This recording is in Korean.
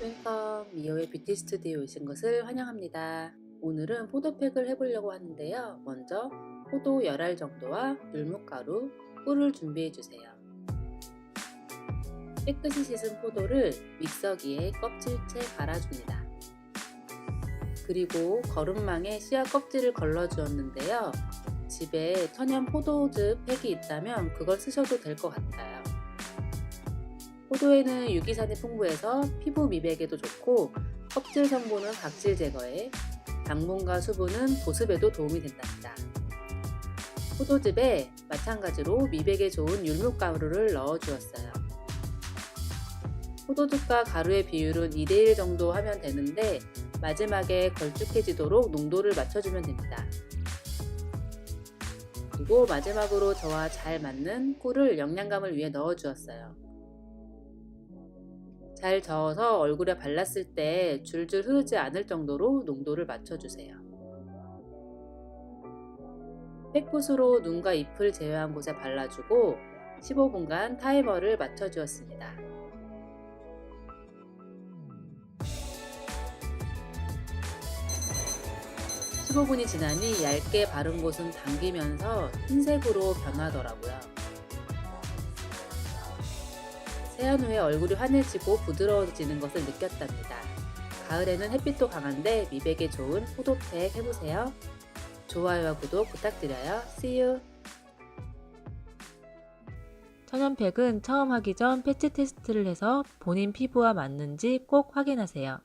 웰컴 미호의 뷰티 스튜디오에 오신 것을 환영합니다. 오늘은 포도팩을 해보려고 하는데요. 먼저 포도 열알 정도와 율무가루, 꿀을 준비해 주세요. 깨끗이 씻은 포도를 믹서기에 껍질째 갈아줍니다. 그리고 거름망에 씨앗 껍질을 걸러 주었는데요. 집에 천연 포도즙 팩이 있다면 그걸 쓰셔도 될 것 같아요. 포도에는 유기산이 풍부해서 피부 미백에도 좋고 껍질 성분은 각질 제거에 당분과 수분은 보습에도 도움이 된답니다. 포도즙에 마찬가지로 미백에 좋은 율무가루를 넣어 주었어요. 포도즙과 가루의 비율은 2대1 정도 하면 되는데 마지막에 걸쭉해지도록 농도를 맞춰주면 됩니다. 그리고 마지막으로 저와 잘 맞는 꿀을 영양감을 위해 넣어 주었어요. 잘 저어서 얼굴에 발랐을 때 줄줄 흐르지 않을 정도로 농도를 맞춰주세요. 팩붓으로 눈과 잎을 제외한 곳에 발라주고 15분간 타이머를 맞춰주었습니다. (15분이) 지나니 얇게 바른 곳은 당기면서 흰색으로 변하더라고요. 세안 후에 얼굴이 환해지고 부드러워지는 것을 느꼈답니다. 가을에는 햇빛도 강한데 미백에 좋은 포도팩 해보세요. 좋아요와 구독 부탁드려요. See you! 천연팩은 처음 하기 전 패치 테스트를 해서 본인 피부와 맞는지 꼭 확인하세요.